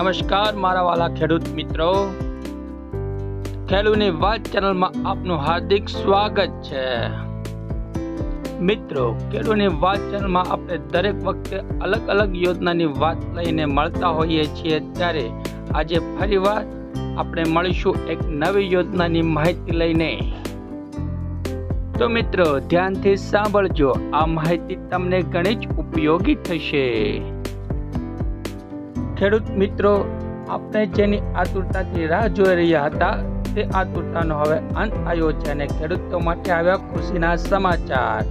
નમસ્કાર, મારા વાલા ખેડૂત મિત્રો. ખેડૂતની વાત ચેનલમાં આપનું હાર્દિક સ્વાગત છે. મિત્રો ખેડૂતની વાત ચેનલમાં આપણે દરેક વખતે અલગ અલગ યોજનાની વાત લઈને મળતા હોઈએ છીએ. ત્યારે આજે ફરીવાર આપણે મળીશું એક નવી યોજનાની માહિતી લઈને. તો મિત્રો, ધ્યાનથી સાંભળજો. આ માહિતી તમને ઘણી જ ઉપયોગી થશે. ખેડૂત મિત્રો, આપણે જેની આતુરતાથી રાહ જોઈ રહ્યા હતા, તે આતુરતાનો હવે અંત આવ્યો છે અને ખેડૂતો માટે આવ્યા ખુશીના સમાચાર.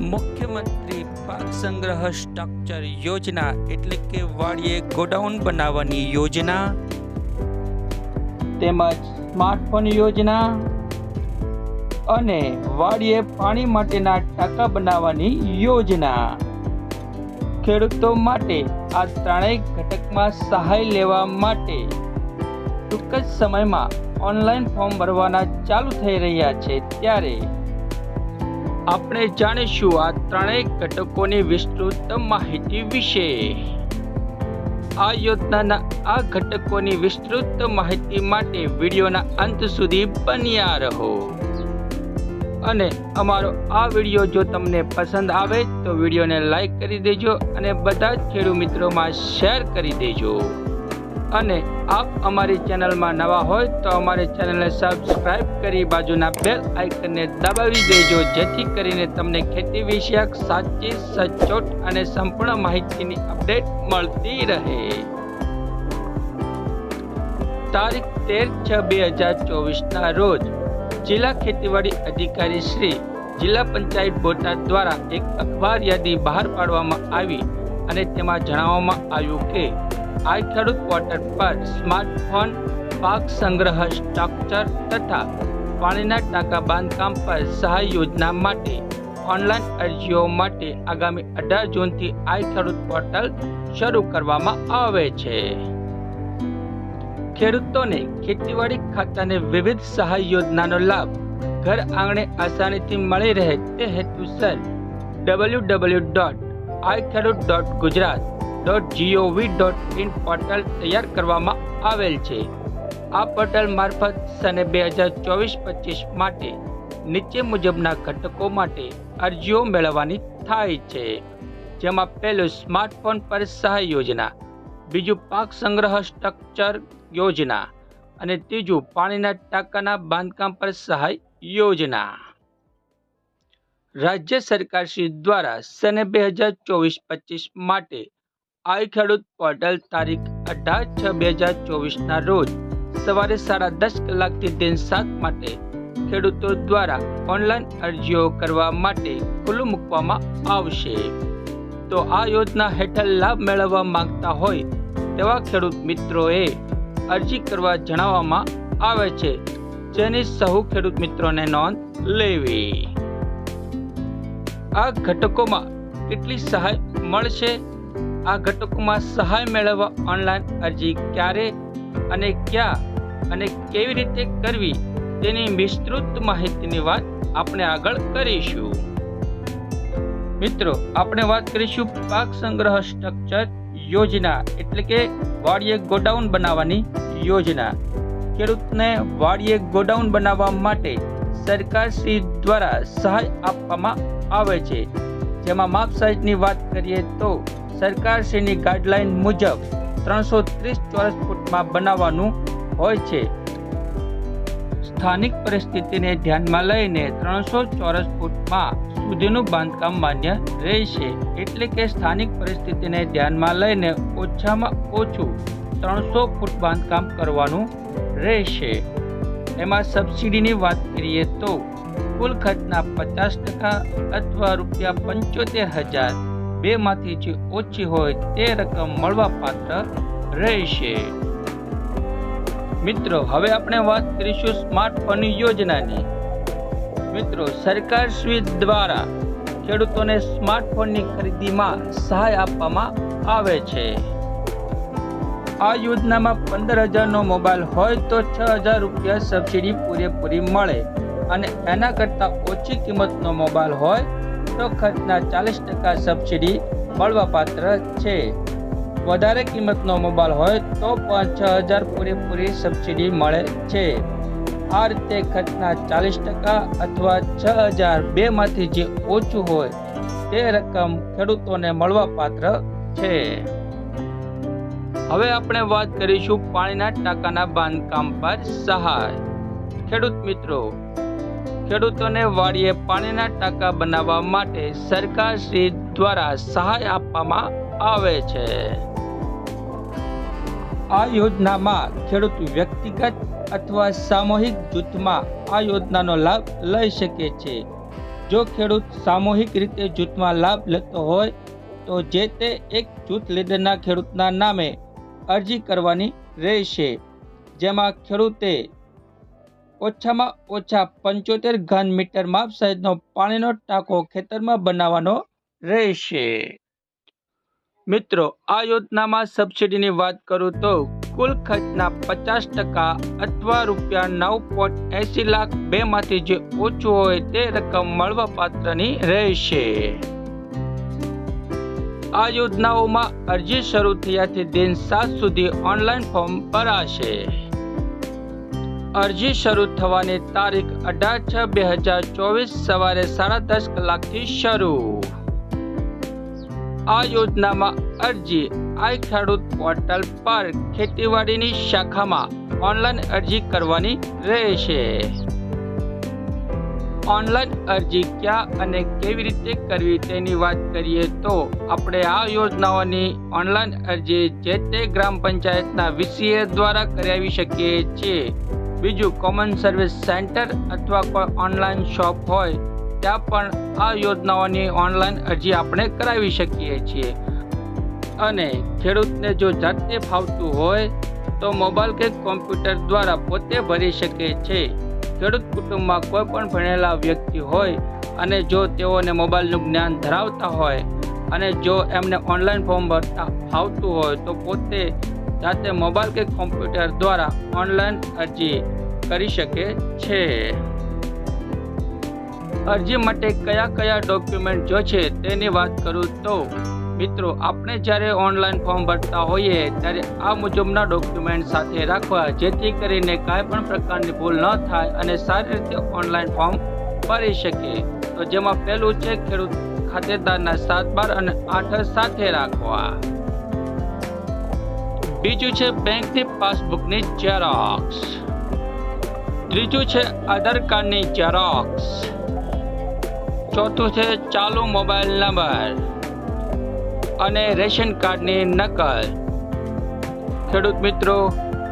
મુખ્યમંત્રી પાક સંગ્રહ સ્ટ્રક્ચર યોજના એટલે કે વાડીએ ગોડાઉન બનાવવાની યોજના. તેમજ સ્માર્ટફોન યોજના. અને વાડીએ પાણી માટેના ટાંકા બનાવવાની યોજના. ખેડૂતો માટે આ ત્રણેય ઘટકમાં સહાય લેવા માટે ટૂંક જ સમયમાં ઓનલાઈન ફોર્મ ભરવાના ચાલુ થઈ રહ્યા છે ત્યારે આપણે જાણીશું આ ત્રણેય ઘટકોની વિસ્તૃત માહિતી વિશે. આ યોજનાના આ ઘટકોની વિસ્તૃત માહિતી માટે વિડીયોના અંત સુધી બન્યા રહો. અને અમારો આ વીડિયો જો તમને પસંદ આવે તો વિડીયોને લાઈક કરી દેજો અને બધા જ ખેડૂત મિત્રોમાં શેર કરી દેજો. અને આપ અમારી ચેનલમાં નવા હોય તો અમારી ચેનલને સબસ્ક્રાઈબ કરી બાજુના બેલ આઇકનને દબાવી દેજો, જેથી કરીને તમને ખેતી વિષયક સાચી, સચોટ અને સંપૂર્ણ માહિતીની અપડેટ મળતી રહે. તારીખ તેર છ બે હજાર ચોવીસના રોજ જિલ્લા ખેતીવાડી અધિકારી શ્રી જિલ્લા પંચાયત બોટાદ દ્વારા એક અખબાર યાદી બહાર પાડવામાં આવી અને તેમાં જણાવવામાં આવ્યું કે, આ ખેડૂત પોર્ટલ પર સ્માર્ટફોન, પાક સંગ્રહ, સ્ટ્રક્ચર તથા પાણીના ટાંકા બાંધકામ પર સહાય યોજના માટે ઓનલાઈન અરજીઓ માટે આગામી અઢાર જૂનથી આ ખેડૂત પોર્ટલ શરૂ કરવામાં આવે છે. ખેડૂતોને ખેતીવાડી ખાતાની વિવિધ સહાય યોજનાનો લાભ ઘર આંગણે આસાનીથી મળી રહે તે હેતુસર ડબલ્યુ ડબલ્યુ ડોટ આઈ ખેડૂત dot Gujarat dot GOV dot in portal તૈયાર કરવામાં આવેલ છે. આ પોર્ટલ મારફત સને બે હજાર ચોવીસ પચીસ માટે નીચે મુજબના ઘટકો માટે અરજીઓ મેળવવાની થાય છે. જેમાં પહેલું સ્માર્ટફોન પર સહાય યોજના, બીજું પાક સંગ્રહ સ્ટ્રક્ચર યોજના અને ત્રીજું, પાણીના ટાંકાના બાંધકામ પર સહાય યોજના. રાજ્ય સરકાર શ્રી દ્વારા સને બે હજાર ચોવીસ પચીસ માટે આઈ ખેડૂત પોર્ટલ તારીખ અઢાર છ બે હજાર ચોવીસના રોજ સવારે સાડા દસ કલાકથી દિન સાત માટે ખેડૂતો દ્વારા ઓનલાઈન અરજીઓ કરવા માટે ખુલ્લું મૂકવામાં આવશે. તો આ યોજના હેઠળ લાભ મેળવવા માંગતા હોય તેવા ખેડૂત મિત્રોએ અરજી કરવા જણાવવામાં આવે છે. જેની સહુ ખેડૂત મિત્રોને નોંધ લેવી. આ ઘટકોમાં કેટલી સહાય મળશે? આ ઘટકોમાં સહાય મેળવવા ઓનલાઈન અરજી ક્યારે અને ક્યાં અને કેવી રીતે કરવી તેની વિસ્તૃત માહિતીની વાત આપણે આગળ કરીશું. મિત્રો, આપણે વાત કરીશું પાક સંગ્રહ સ્ટ્રક્ચર યોજના, એટલે કે વાડીએ ગોડાઉન બનાવવાની યોજના. ખેડૂતને વાડીએ ગોડાઉન બનાવવા માટે સરકાર શ્રી દ્વારા સહાય આપવામાં આવે છે. જેમાં માપ સાઇઝની વાત કરીએ તો સરકાર શ્રીની ગાઈડલાઈન મુજબ ત્રણસો ત્રીસ ચોરસ ફૂટમાં બનાવવાનું હોય છે. સ્થાનિક પરિસ્થિતિને ધ્યાનમાં લઈને ત્રણસો ચોરસ ફૂટમાં સુધીનું બાંધકામ માન્ય રહેશે. એટલે કે સ્થાનિક પરિસ્થિતિને ધ્યાનમાં લઈને ઓછામાં ઓછું ત્રણસો ફૂટ બાંધકામ કરવાનું રહેશે. એમાં સબસિડીની વાત કરીએ તો કુલ ખર્ચના પચાસ ટકા અથવા રૂપિયા પંચોતેર હજાર બેમાંથી જે ઓછી હોય તે રકમ મળવાપાત્ર રહેશે. મિત્રો, હવે આપણે વાત કરીશું સ્માર્ટફોન યોજનાની. મિત્રો, સરકાર શ્રી દ્વારા ખેડૂતોને સ્માર્ટફોનની ખરીદીમાં સહાય આપવામાં આવે છે. આ યોજનામાં પંદર હજારનો મોબાઈલ હોય તો છ હજાર રૂપિયા સબસિડી પૂરેપૂરી મળે અને એના કરતાં ઓછી કિંમતનો મોબાઈલ હોય તો ખર્ચના ચાલીસ ટકા સબસિડી મળવાપાત્ર છે. વધારે કિંમતનો મોબાઈલ હોય તો પણ છ હજાર પૂરેપૂરી સબસિડી મળે છે. આ રીતે ખર્ચના ચાલીસ ટકા અથવા છ હજાર બેમાંથી જે ઓછું હોય તે રકમ ખેડૂતોને મળવા પાત્ર છે. હવે આપણે વાત કરીશું પાણીના ટાંકાના બાંધકામ પર સહાય. ખેડૂત મિત્રો, ખેડૂતોને વાડીએ પાણીના ટાંકા બનાવવા માટે સરકાર શ્રી દ્વારા સહાય આપવામાં આવે છે. આ યોજનામાં ખેડૂત વ્યક્તિગત અથવા સામૂહિક જૂથમાં આ યોજનાનો લાભ લઈ શકે છે. જો ખેડૂત સામૂહિક રીતે જૂથમાં લાભ લેતો હોય, તો જે તે એક જૂથ લીડરના ખેડૂતના નામે અરજી કરવાની રહેશે. જેમાં ખેડૂતે ઓછામાં ઓછા પંચોતેર ઘન મીટર માપ સાઈઝનો પાણીનો ટાંકો ખેતરમાં બનાવવાનો રહેશે. મિત્રો, આ યોજનામાં સબસિડીની વાત કરું તો કુલ ખર્ચના પચાસ ટકા અથવા રૂપિયા નવ પોઈન્ટ એસી લાખ બેમાંથી જે ઓછું હોય તે રકમ મળવા પાત્રની રહેશે. આ યોજનાઓમાં અરજી શરૂ થયાથી દિન સાત સુધી ઓનલાઈન ફોર્મ ભરાશે. અરજી શરૂ થવાની તારીખ અઢાર છ બે હજાર ચોવીસ સવારે સાડા દસ કલાકથી શરૂ. આ યોજનામાં અરજી આઈ ખેડૂત પોર્ટલ પર ખેતીવાડીની શાખામાં ઓનલાઈન અરજી કરવાની રહેશે. ઓનલાઈન અરજી ક્યાં અને કેવી રીતે કરવી તેની વાત કરીએ તો આપણે આ યોજનાઓની ઓનલાઈન અરજી જે તે ગ્રામ પંચાયતના વીસીએ દ્વારા કરાવી શકીએ છીએ. બીજું કોમન સર્વિસ સેન્ટર અથવા કોઈ ઓનલાઈન શોપ હોય ત્યાં પણ આ યોજનાઓની ઓનલાઈન અરજી આપણે કરાવી શકીએ છીએ. અને ખેડૂતને જો જાતે ફાવતું હોય, તો મોબાઈલ કે કોમ્પ્યુટર દ્વારા પોતે ભરી શકે છે. ખેડૂત કુટુંબમાં કોઈ પણ ભણેલા વ્યક્તિ હોય અને જો તેઓને મોબાઈલનું જ્ઞાન ધરાવતા હોય અને જો એમને ઓનલાઈન ફોર્મ ભરતા ફાવતું હોય, તો પોતે જાતે મોબાઈલ કે કોમ્પ્યુટર દ્વારા ઓનલાઈન અરજી કરી શકે છે. અરજી માટે કયા કયા ડોક્યુમેન્ટ જોશે તેની વાત કરું તો, મિત્રો, આપણે જ્યારે ઓનલાઈન ફોર્મ ભરતા હોઈએ ત્યારે આ મુજબના ડોક્યુમેન્ટ સાથે રાખવા, જેથી કરીને કાંઈ પણ પ્રકારની ભૂલ ન થાય અને સારી રીતે ઓનલાઈન ફોર્મ ભરી શકીએ. તો જેમાં પહેલું છે ખેડૂત ખાતેદારના સાત બાર અને આઠ સાથે રાખવા. બીજું છે બેંકની પાસબુકની ઝેરોક્સ ત્રીજું છે આધાર કાર્ડની ઝેરોક્સ ચોથું છે ચાલુ મોબાઈલ નંબર અને રેશન કાર્ડની નકલ. ખેડૂત મિત્રો,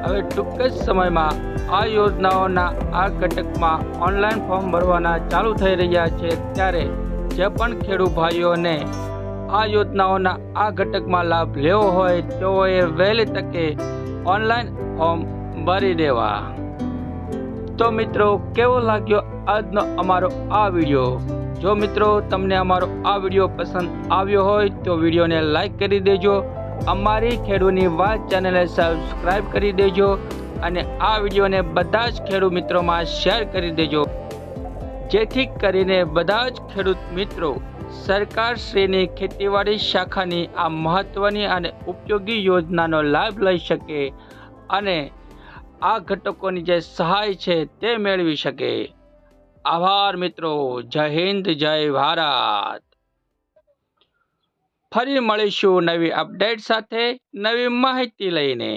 હવે ટૂંક જ સમયમાં આ યોજનાઓના આ ઘટકમાં ઓનલાઈન ફોર્મ ભરવાના ચાલુ થઈ રહ્યા છે ત્યારે જે પણ ખેડૂત ભાઈઓને આ યોજનાઓના આ ઘટકમાં લાભ લેવો હોય, તેઓએ વહેલી તકે ઓનલાઈન ફોર્મ ભરી દેવા. તો મિત્રો, કેવો લાગ્યો આજનો અમારો આ વીડિયો? જો મિત્રો તમને અમારો આ વીડિયો પસંદ આવ્યો હોય તો વિડીયોને લાઇક કરી દેજો. અમારી ખેડૂતની વાત ચેનલને સબસ્ક્રાઈબ કરી દેજો અને આ વિડીયોને બધા જ ખેડૂત મિત્રોમાં શેર કરી દેજો. જેથી કરીને બધા જ ખેડૂત મિત્રો સરકારશ્રીની ખેતીવાડી શાખાની આ મહત્ત્વની અને ઉપયોગી યોજનાનો લાભ લઈ શકે અને આ ઘટકોની જે સહાય છે તે મેળવી શકે. આભાર મિત્રો. જય હિન્દ જય ભારત. ફરી મળીશું નવી અપડેટ સાથે નવી માહિતી લઈને.